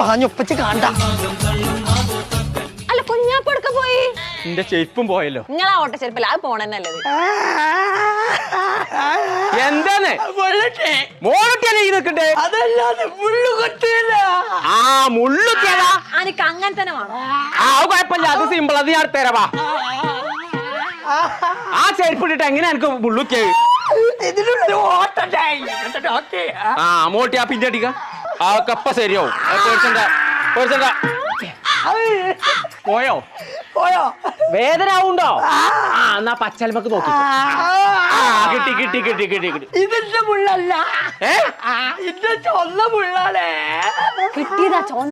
പറഞ്ഞൊപ്പച്ച് അല്ല കുഞ്ഞാപ്പൊടുക്ക പോയി. നിന്റെ ചെരുപ്പും പോയല്ലോ. നിങ്ങളാ ഓട്ട ചെരുപ്പല്ല അത് പോണെന്നല്ലത് എന്താണ്? നിൽക്കണ്ടേ? അതല്ലാതെ മുള്ളു കൊത്തിയില്ല ആ മുള്ളുക്കേടാ എനിക്ക് അങ്ങനെ തന്നെ വേണം. ആ. കുഴപ്പമില്ല. അത് സിമ്പിൾ അത് ഞാൻ തരവാ ആ ചെരുപ്പ് ഇട്ടിട്ട് എങ്ങനെ എനിക്ക് മുള്ളുക്കേ ആ. മോട്ടി ആ പിന്നെ അടിക്ക. ആ കപ്പ ശരിയാവും. പോയോ? പോയോ? വേദന ആവുണ്ടോ? ആ. എന്നാ പച്ചൽമക്ക് നോക്കി കിട്ടി കിട്ടി കിട്ടി കിട്ടി. ഇതിന്റെ മുള്ളല്ല. ഏ? ആ, ഇത് ചൊന്ന മുള്ളാണേ. കിട്ടിയതാ ചോ